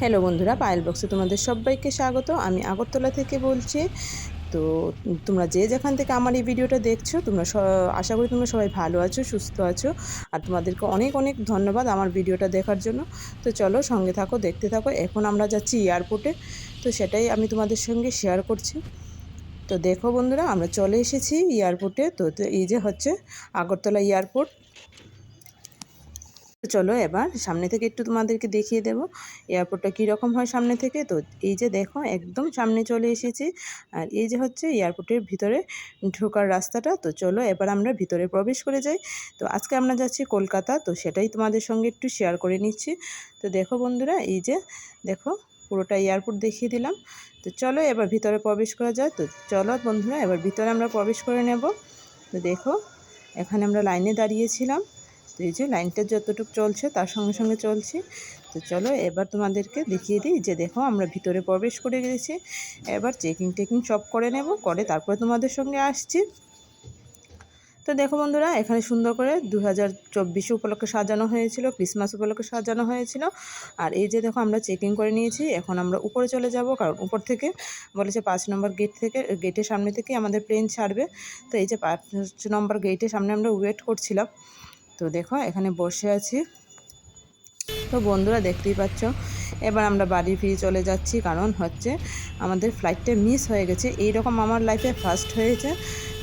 Hello বন্ধুরা, পায়েল বক্সে তোমাদের সবাইকে স্বাগত। আমি আগরতলা থেকে বলছি, তো তোমরা যে যেখান থেকে আমার এই ভিডিওটা দেখছ, তোমরা আশা করি তোমরা সবাই ভালো আছো, সুস্থ আছো। আর তোমাদেরকে অনেক অনেক ধন্যবাদ আমার ভিডিওটা দেখার জন্য। তো চলো সঙ্গে থাকো, দেখতে থাকো। এখন আমরা যাচ্ছি এয়ারপোর্টে, তো সেটাই আমি তোমাদের সঙ্গে শেয়ার করছি। তো দেখো বন্ধুরা, আমরা চলে এসেছি এয়ারপোর্টে। তো এই যে হচ্ছে আগরতলা এয়ারপোর্ট। তো চলো এবার সামনে থেকে একটু তোমাদেরকে দেখিয়ে দেবো। এয়ারপোর্টটা কীরকম হয় সামনে থেকে? তো এই যে দেখো, একদম সামনে চলে এসেছি। আর এই যে হচ্ছে এয়ারপোর্টের ভিতরে ঢোকার রাস্তাটা। তো চলো এবার আমরা ভিতরে প্রবেশ করে যাই। তো আজকে আমরা যাচ্ছি কলকাতা। তো সেটাই তোমাদের সঙ্গে একটু শেয়ার করে নিচ্ছি। তো দেখো বন্ধুরা, এই যে দেখো পুরোটা এয়ারপোর্ট দেখিয়ে দিলাম। তো চলো এবার ভিতরে প্রবেশ করা যায় তো চলো বন্ধুরা, এবার ভিতরে আমরা প্রবেশ করে নেব। তো দেখো, এখানে আমরা লাইনে দাঁড়িয়েছিলাম। তো এই যে লাইনটা যতটুকু চলছে, তার সঙ্গে সঙ্গে চলছি। তো চলো এবার তোমাদেরকে দেখিয়ে দিই যে দেখো আমরা ভিতরে প্রবেশ করে গেছি। এবার চেকিং টেকিং সব করে নেব, করে তারপরে তোমাদের সঙ্গে আসছি। তো দেখো বন্ধুরা, এখানে সুন্দর করে দু হাজার চব্বিশে উপলক্ষে সাজানো হয়েছিল ক্রিসমাস উপলক্ষে সাজানো হয়েছিল। আর এই যে দেখো আমরা চেকিং করে নিয়েছি, এখন আমরা উপরে চলে যাব, কারণ উপর থেকে বলেছে পাঁচ নম্বর গেট থেকে গেটের সামনে থেকে আমাদের প্লেন ছাড়বে। তো এই যে পাঁচ নম্বর গেটের সামনে আমরা ওয়েট করছিলাম। তো দেখো, এখানে বসে আছি। তো বন্ধুরা দেখতেই পাচ্ছ, এবার আমরা বাড়ি ফিরে চলে যাচ্ছি, কারণ হচ্ছে আমাদের ফ্লাইটটা মিস হয়ে গেছে। এই রকম আমার লাইফে ফার্স্ট হয়েছে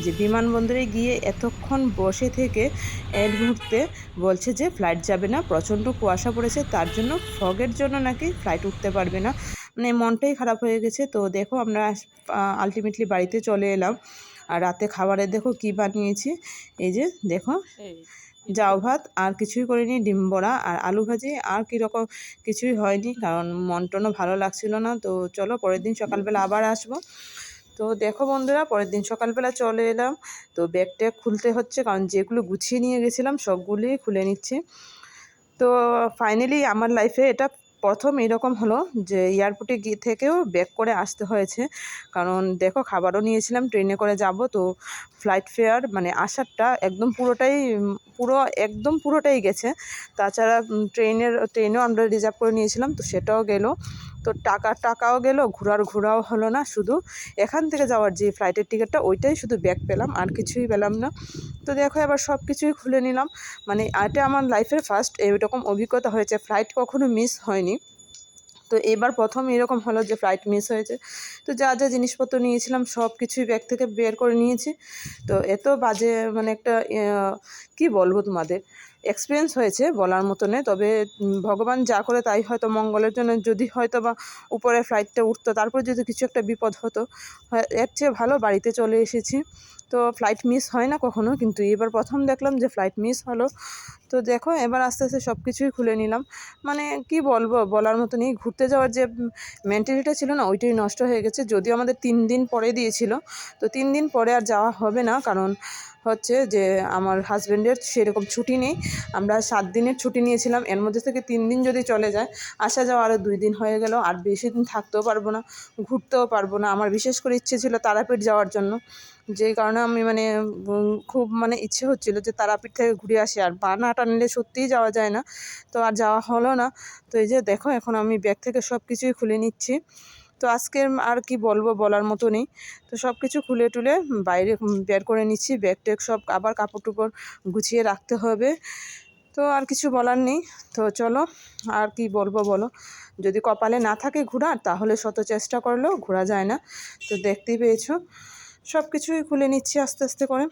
যে বিমানবন্দরে গিয়ে এতক্ষণ বসে থেকে এর মুহূর্তে বলছে যে ফ্লাইট যাবে না, প্রচণ্ড কুয়াশা পড়েছে, তার জন্য ফগের জন্য নাকি ফ্লাইট উঠতে পারবে না। মানে মনটাই খারাপ হয়ে গেছে। তো দেখো, আমরা আলটিমেটলি বাড়িতে চলে এলাম। আর রাতে খাবারে দেখো কি বানিয়েছি, এই যে দেখো জাউ ভাত, আর কিছুই করিনি, ডিম বড়া আর আলু ভাজি, আর কীরকম কিছুই হয়নি, কারণ মন টনও ভালো লাগছিল না। তো চলো পরের দিন সকালবেলা আবার আসব। তো দেখো বন্ধুরা, পরের দিন সকালবেলা চলে এলাম। তো ব্যাগ ট্যাগ খুলতে হচ্ছে, কারণ যেগুলো গুছিয়ে নিয়ে গেছিলাম সবগুলি খুলে নিচ্ছি। তো ফাইনালি আমার লাইফে এটা প্রথম এরকম হলো যে এয়ারপোর্টে গিয়ে থেকেও ব্যাক করে আসতে হয়েছে। কারণ দেখো খাবারও নিয়েছিলাম, ট্রেনে করে যাব, তো ফ্লাইট ফেয়ার মানে আসারটা একদম পুরোটাই, পুরো একদম পুরোটাই গেছে। তাছাড়া ট্রেনের, ট্রেনেও আমরা রিজার্ভ করে নিয়েছিলাম, তো সেটাও গেল। তো টাকা, টাকাও গেল, ঘোরার ঘোরাও হলো না শুধু। এখান থেকে যাওয়ার যে ফ্লাইটের টিকিটটা ওইটাই শুধু ব্যাক পেলাম, আর কিছুই পেলাম না। তো দেখো এবার সব কিছুই খুলে নিলাম। মানে এটা আমার লাইফের ফার্স্ট এরকম অভিজ্ঞতা হয়েছে। ফ্লাইট কখনো মিস হয়নি। তো এবার প্রথম এরকম হলো যে ফ্লাইট মিস হয়েছে। তো যা যা জিনিসপত্র নিয়েছিলাম সব কিছুই ব্যাগ থেকে বের করে নিয়েছি। তো এত বাজে মানে একটা কি বলব তোমাদের? এক্সপিরিয়েন্স হয়েছে বলার মতো মতনে। তবে ভগবান যা করে তাই হয়তো মঙ্গলের জন্য। যদি হয়তো বা উপরে ফ্লাইটটা উঠতো, তারপর যদি কিছু একটা বিপদ হতো এর চেয়ে ভালো বাড়িতে চলে এসেছি। তো ফ্লাইট মিস হয় না কখনো, কিন্তু এবার প্রথম দেখলাম যে ফ্লাইট মিস হলো। তো দেখো, এবার আস্তে আস্তে সব কিছুই খুলে নিলাম। মানে কি বলব, বলার মতো নেই। ঘুরতে যাওয়ার যে মেন্টালিটা ছিল না, ওইটাই নষ্ট হয়ে গেছে। যদিও আমাদের তিন দিন পরে দিয়েছিল, তো তিন দিন পরে আর যাওয়া হবে না। কারণ হচ্ছে যে আমার হাজব্যান্ডের সেরকম ছুটি নেই। আমরা সাত দিনের ছুটি নিয়েছিলাম। এর মধ্যে থেকে তিন দিন যদি চলে যায়, আসা যাওয়া আরও দুই দিন হয়ে গেল। আর বেশি দিন থাকতেও পারব না, ঘুরতেও পারব না। আমার বিশেষ করে ইচ্ছে ছিল তারাপীঠ যাওয়ার জন্য। যেই কারণে আমি মানে খুব মানে ইচ্ছে হচ্ছিল যে তারাপীঠ থেকে ঘুরে আসি। আর পা না টানলে সত্যিই যাওয়া যায় না। তো আর যাওয়া হলো না। তো এই যে দেখো, এখন আমি ব্যাগ থেকে সব কিছুই খুলে নিচ্ছি। তো আজকে আর কি বলব বলার মতো নেই। তো সব কিছু খুলে টুলে বাইরে বের করে নিচ্ছি। ব্যাগ ট্যাগ সব আবার কাপড় টুপড় গুছিয়ে রাখতে হবে। তো আর কিছু বলার নেই। তো চলো, আর কি বলব বলো। যদি কপালে না থাকে ঘোরার তাহলে শত চেষ্টা করলেও ঘোরা যায় না। তো দেখতেই পেয়েছ। সব কিছুই খুলে নিচ্ছি আস্তে আস্তে করে।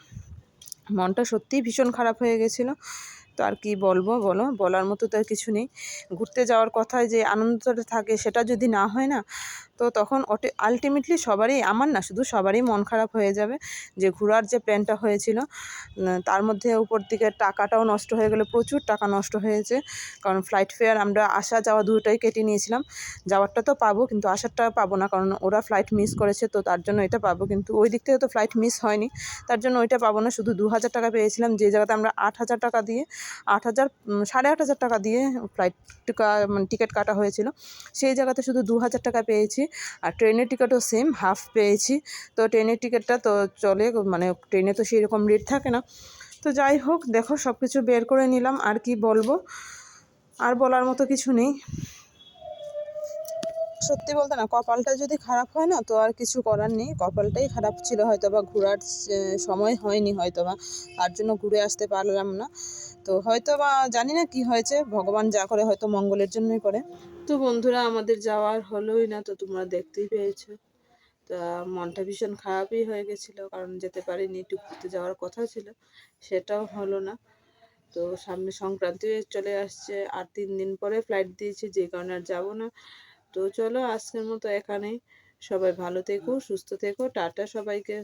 মনটা সত্যিই ভীষণ খারাপ হয়ে গেছিল। তো আর কি বলব বলো? বলার মতো তো আর কিছু নেই। ঘুরতে যাওয়ার কথায় যে আনন্দটা থাকে সেটা যদি না হয় না তো তখন ওটে আলটিমেটলি সবারই, আমার না, শুধু সবারই মন খারাপ হয়ে যাবে যে ঘোরার যে প্ল্যানটা হয়েছিল তার মধ্যে উপর দিকে টাকাটাও নষ্ট হয়ে গেলো, প্রচুর টাকা নষ্ট হয়েছে। কারণ ফ্লাইট ফেয়ার আমরা আসা যাওয়া দুটোই কেটে নিয়েছিলাম। যাওয়ারটা তো পাবো, কিন্তু আসারটা পাবো না, কারণ ওরা ফ্লাইট মিস করেছে, তো তার জন্য এটা পাবো। কিন্তু ওই দিক থেকে তো ফ্লাইট মিস হয়নি, তার জন্য ওইটা পাবো না। শুধু দু হাজার টাকা পেয়েছিলাম, যে জায়গাতে আমরা আট হাজার টাকা দিয়ে, আট হাজার সাড়ে আট হাজার টাকা দিয়ে ফ্লাইট মানে টিকিট কাটা হয়েছিল, সেই জায়গাতে শুধু দু হাজার টাকা পেয়েছি। আর ট্রেনের টিকিটও সেম হাফ পেয়েছি। তো ট্রেনের টিকিটটা তো চলে মানে ট্রেনে তো সেই রকম রেট থাকে না। তো যাই হোক, দেখো সব কিছু বের করে নিলাম, আর কি বলব? আর বলার মতো কিছু নেই। সত্যি বলতে না, কপালটা যদি খারাপ হয় না, তো আর কিছু করার নেই। কপালটাই খারাপ ছিল হয়তো বা ঘোরার সময় হয়নি হয়তো বা তার জন্য ঘুরে আসতে পারলাম না। তো হয়তো বা জানি না কি হয়েছে, ভগবান যা করে হয়তো মঙ্গলের জন্যই করে। তো বন্ধুরা, আমাদের যাওয়ার হলোই না, তো তোমরা দেখতেই পেয়েছ। তা মনটা ভীষণ খারাপই হয়ে গেছিল, কারণ যেতে পারিনি ঘুরতে যাওয়ার কথা ছিল, সেটাও হলো না। তো সামনে সংক্রান্তি চলে আসছে, আর তিন দিন পরে ফ্লাইট দিয়েছি, যে কারণে আর যাব না। তো চলো আজকের মতো এখানেই। সবাই ভালো থেকো, সুস্থ থেকো, টাটা সবাইকে।